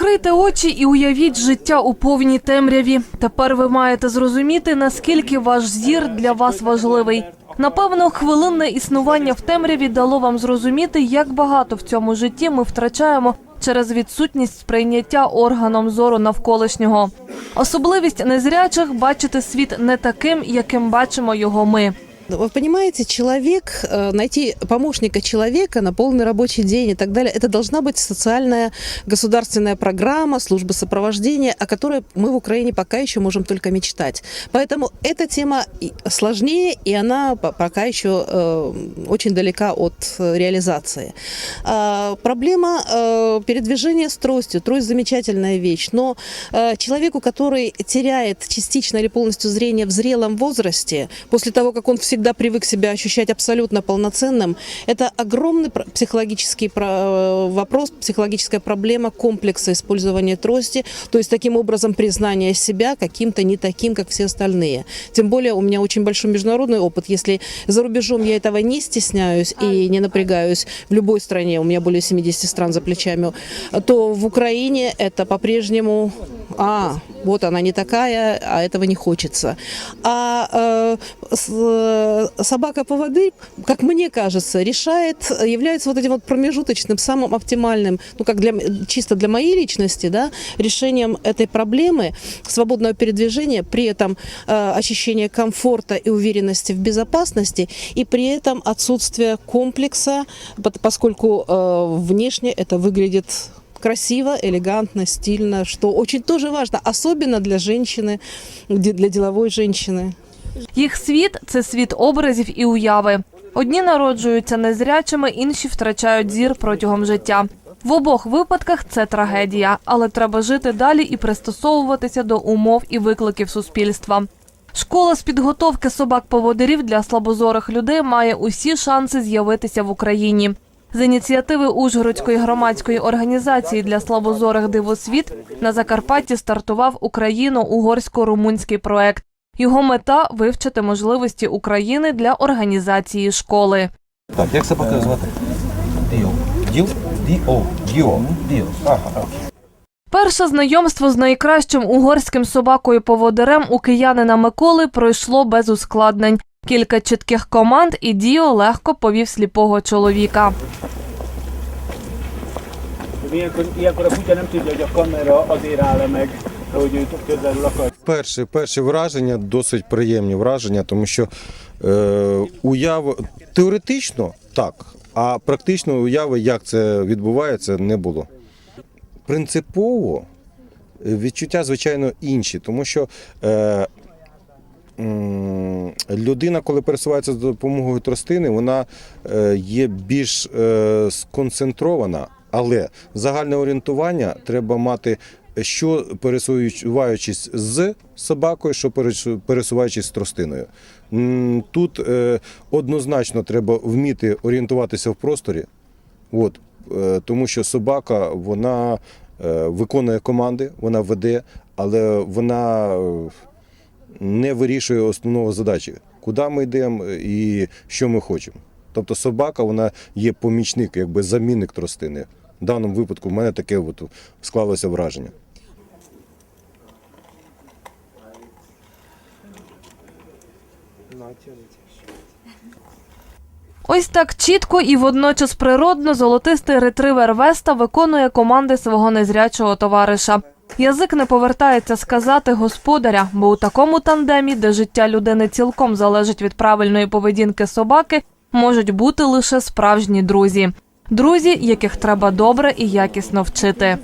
Закрийте очі і уявіть життя у повній темряві. Тепер ви маєте зрозуміти, наскільки ваш зір для вас важливий. Напевно, хвилинне існування в темряві дало вам зрозуміти, як багато в цьому житті ми втрачаємо через відсутність сприйняття органом зору навколишнього. Особливість незрячих бачити світ не таким, яким бачимо його ми. Вы понимаете, человек, э, найти помощника человека на полный рабочий день и так далее, это должна быть социальная государственная программа, служба сопровождения, о которой мы в Украине пока еще можем только мечтать. Поэтому эта тема сложнее, и она по- пока еще э, очень далека от э, реализации. А, Проблема передвижения с тростью. Трость замечательная вещь, но человеку, который теряет частично или полностью зрение в зрелом возрасте, после того, как он всегда привык себя ощущать абсолютно полноценным, это огромный психологический э, вопрос, психологическая проблема комплекса использования трости, то есть таким образом признание себя каким-то не таким, как все остальные. Тем более у меня очень большой международный опыт. Если за рубежом я этого не стесняюсь и не напрягаюсь в любой стране, у меня более 70 стран за плечами, то в Украине это по-прежнему, а, вот она не такая, а этого не хочется. А э, с- э, собака-поводырь, как мне кажется, решает, является вот этим вот промежуточным, самым оптимальным, ну как для, м- чисто для моей личности, да, решением этой проблемы свободного передвижения, при этом э, ощущение комфорта и уверенности в безопасности, и при этом отсутствие комплекса, пот- поскольку э, внешне это выглядит красиво, элегантно, стильно, что очень тоже важно, особенно для женщины, де- для деловой женщины. Їх світ це світ образів і уяви. Одні народжуються незрячими, інші втрачають зір протягом життя. В обох випадках це трагедія, але треба жити далі і пристосовуватися до умов і викликів суспільства. Школа з підготовки собак-поводирів для слабозорих людей має усі шанси з'явитися в Україні. З ініціативи Ужгородської громадської організації для слабозорих дивосвіт на Закарпатті стартував Україно-угорсько-румунський проект. Його мета вивчити можливості України для організації школи. Так, як собака звати? Діо. Діл? Діо. Діо. Діо. Ага. Перше знайомство з найкращим угорським собакою поводирем у киянина Миколи пройшло без ускладнень. Кілька чітких команд і Діо легко повів сліпого чоловіка. Перші, перші враження досить приємні враження, тому що е, уява теоретично так, а практично уяви, як це відбувається, не було. Принципово відчуття, звичайно, інші, тому що е, людина, коли пересувається з допомогою тростини, вона е, є більш е, сконцентрована, але загальне орієнтування треба мати, що пересуваючись з собакою, що пересуваючись з тростиною. Тут е, однозначно треба вміти орієнтуватися в просторі. От, е, тому що собака вона е, виконує команди, вона веде, але вона е, не вирішує основного задачі, куди ми йдемо і що ми хочемо. Тобто собака вона є помічник, якби замінник тростини. В даному випадку в мене таке от склалося враження. Ось так чітко і водночас природно золотистий ретривер Веста виконує команди свого незрячого товариша. Язик не повертається сказати господаря, бо у такому тандемі, де життя людини цілком залежить від правильної поведінки собаки, можуть бути лише справжні друзі. Друзі, яких треба добре і якісно вчити.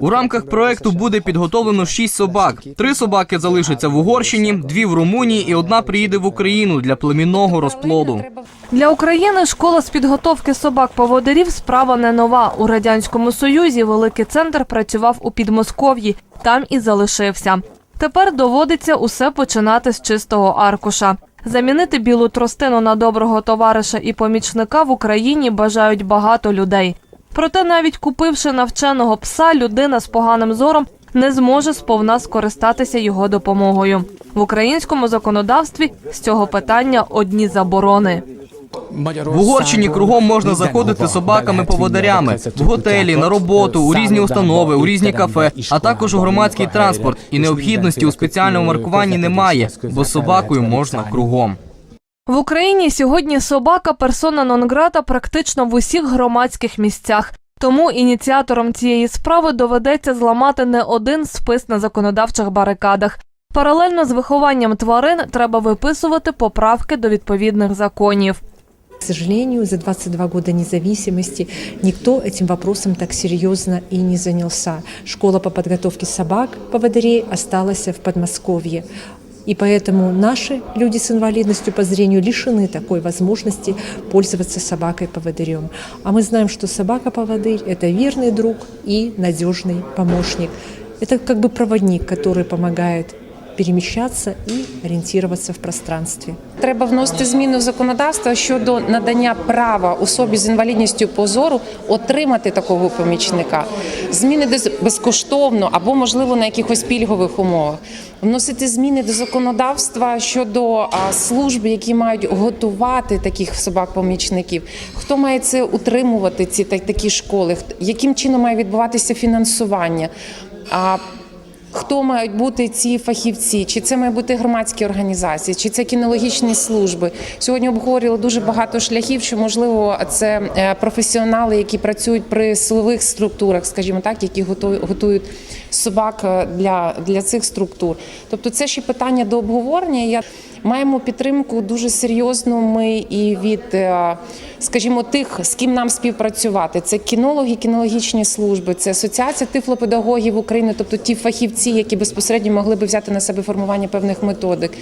У рамках проекту буде підготовлено шість собак. Три собаки залишаться в Угорщині, дві в Румунії і одна приїде в Україну для племінного розплоду. Для України школа з підготовки собак-поводирів справа не нова. У радянському союзі великий центр працював у Підмосков'ї, там і залишився. Тепер доводиться усе починати з чистого аркуша. Замінити білу тростину на доброго товариша і помічника в Україні бажають багато людей. Проте, навіть купивши навченого пса, людина з поганим зором не зможе сповна скористатися його допомогою. В українському законодавстві з цього питання одні заборони. В Угорщині кругом можна заходити з собаками-поводарями в готелі, на роботу, у різні установи, у різні кафе, а також у громадський транспорт. І необхідності у спеціальному маркуванні немає, бо собакою можна кругом. В Україні сьогодні собака персона нон-грата практично в усіх громадських місцях. Тому ініціаторам цієї справи доведеться зламати не один спис на законодавчих барикадах. Паралельно з вихованням тварин треба виписувати поправки до відповідних законів. К сожалению, за 22 года независимости никто этим вопросом так серьезно и не занялся. Школа по подготовке собак, поводырей осталась в Подмосковье. И поэтому наши люди с инвалидностью по зрению лишены такой возможности пользоваться собакой-поводырем. А мы знаем, что собака-поводырь – это верный друг и надежный помощник. Это как бы проводник, который помогает перемещаться и ориентироваться в пространстве. Треба вносити зміни в законодавство щодо надання права особі з інвалідністю по зору отримати такого помічника. Зміни безкоштовно або, можливо, на якихось пільгових умовах. Вносити зміни до законодавства щодо служб, які мають готувати таких собак-помічників. Хто має це утримувати, ці та- такі школи? Яким чином має відбуватися фінансування? Хто мають бути ці фахівці? Чи це мають бути громадські організації, чи це кінологічні служби? Сьогодні обговорювали дуже багато шляхів, що можливо це е, професіонали, які працюють при силових структурах, скажімо так, які готують собак е, для, для цих структур. Тобто, це ще питання до обговорення. Я маємо підтримку дуже серйозну. Ми і від, е, скажімо, тих, з ким нам співпрацювати. Це кінологи, кінологічні служби, це асоціація тифлопедагогів України, тобто ті фахівці, які безпосередньо могли би взяти на себе формування певних методик.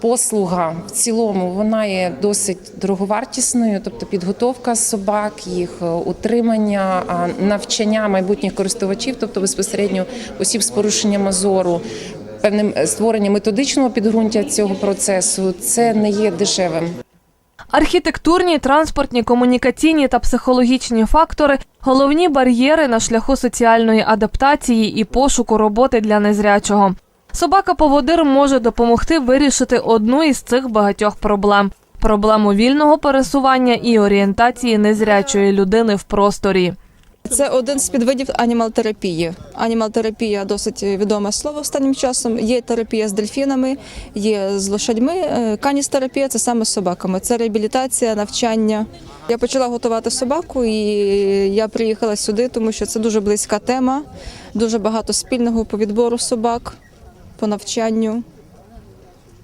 Послуга в цілому вона є досить дороговартісною, тобто підготовка собак, їх е, утримання, навчання майбутніх користувачів, тобто безпосередньо осіб з порушенням зору. Певним е, створення методичного підґрунтя цього процесу це не є дешевим. Архітектурні, транспортні, комунікаційні та психологічні фактори головні бар'єри на шляху соціальної адаптації і пошуку роботи для незрячого. Собака-поводир може допомогти вирішити одну із цих багатьох проблем: проблему вільного пересування і орієнтації незрячої людини в просторі. Це один з підвидів анімал-терапії. Анімал-терапія досить відоме слово останнім часом. Є терапія з дельфінами, є з лошадьми. Е, Каністерапія це саме з собаками. Це реабілітація, навчання. Я почала готувати собаку, і я приїхала сюди, тому що це дуже близька тема, дуже багато спільного по відбору собак, по навчанню.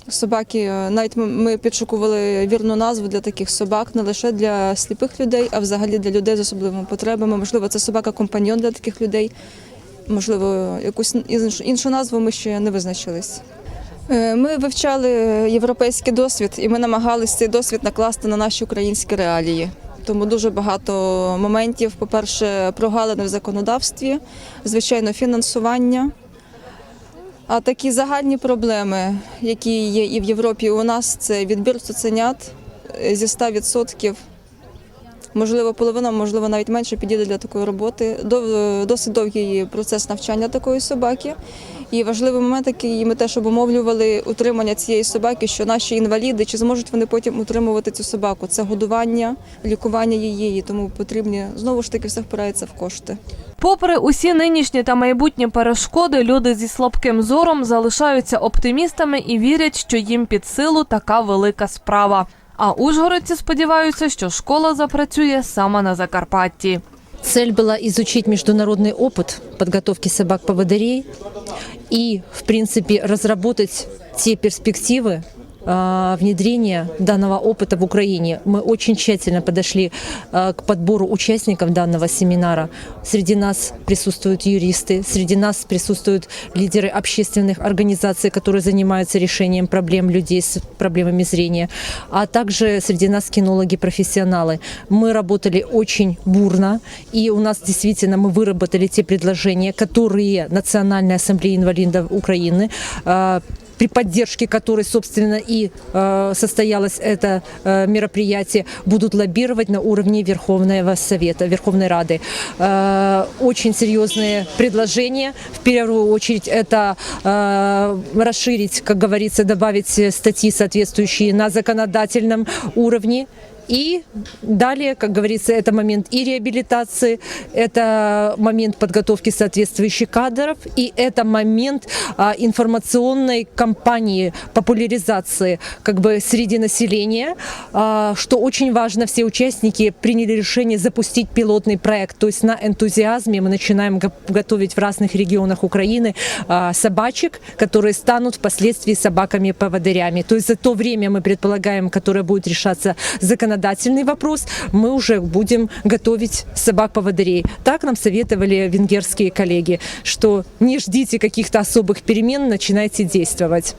Собаки, е, навіть ми- підшукували вірну назву для таких собак, не лише для сліпих людей, а взагалі для людей з особливими потребами. Можливо, це собака-компаньйон для таких людей. Можливо, якусь іншу, назву ми ще не визначились. Е, Ми вивчали європейський досвід, і ми намагалися цей досвід накласти на наші українські реалії. Тому дуже багато моментів. По-перше, прогалини в законодавстві, звичайно, фінансування. А такі загальні проблеми, які є і в Європі, і у нас це відбір цуценят е, зі 100%. Можливо, половина, можливо, навіть менше підійде для такої роботи. Дов- Досить довгий процес навчання такої собаки. І важливий момент, який ми теж обумовлювали утримання цієї собаки, що наші інваліди чи зможуть вони потім утримувати цю собаку. Це годування, лікування її, тому потрібні знову ж таки все впирається в кошти. Попри усі нинішні та майбутні перешкоди, люди зі слабким зором залишаються оптимістами і вірять, що їм під силу така велика справа. А ужгородці сподіваються, що школа запрацює саме на Закарпатті. Цель была изучить международный опыт подготовки собак-поводырей и, в принципе, разработать те перспективы а, внедрения данного опыта в Украине. Мы очень тщательно подошли а, к подбору участников данного семинара. Среди нас присутствуют юристы, среди нас присутствуют лидеры общественных организаций, которые занимаются решением проблем людей с проблемами зрения, а также среди нас кинологи-профессионалы. Мы работали очень бурно, и у нас действительно мы выработали те предложения, которые Национальная ассамблея инвалидов Украины э, при поддержке которой, собственно, и э, состоялось это э, мероприятие, будут лоббировать на уровне Верховного Совета, Верховной Рады. Э, очень серьезные предложения. В первую очередь это э, расширить, как говорится, добавить статьи, соответствующие на законодательном уровне И далее, как говорится, это момент и реабилитации, это момент подготовки соответствующих кадров, и это момент а, информационной кампании, популяризации как бы среди населения, А, что очень важно, все участники приняли решение запустить пилотный проект, то есть на энтузиазме мы начинаем го- готовить в разных регионах Украины а, собачек, которые станут впоследствии собаками-поводырями. То есть за то время мы предполагаем, которое будет решаться законодательный вопрос, мы уже будем готовить собак-поводырей. Так нам советовали венгерские коллеги, что не ждите каких-то особых перемен, начинайте действовать.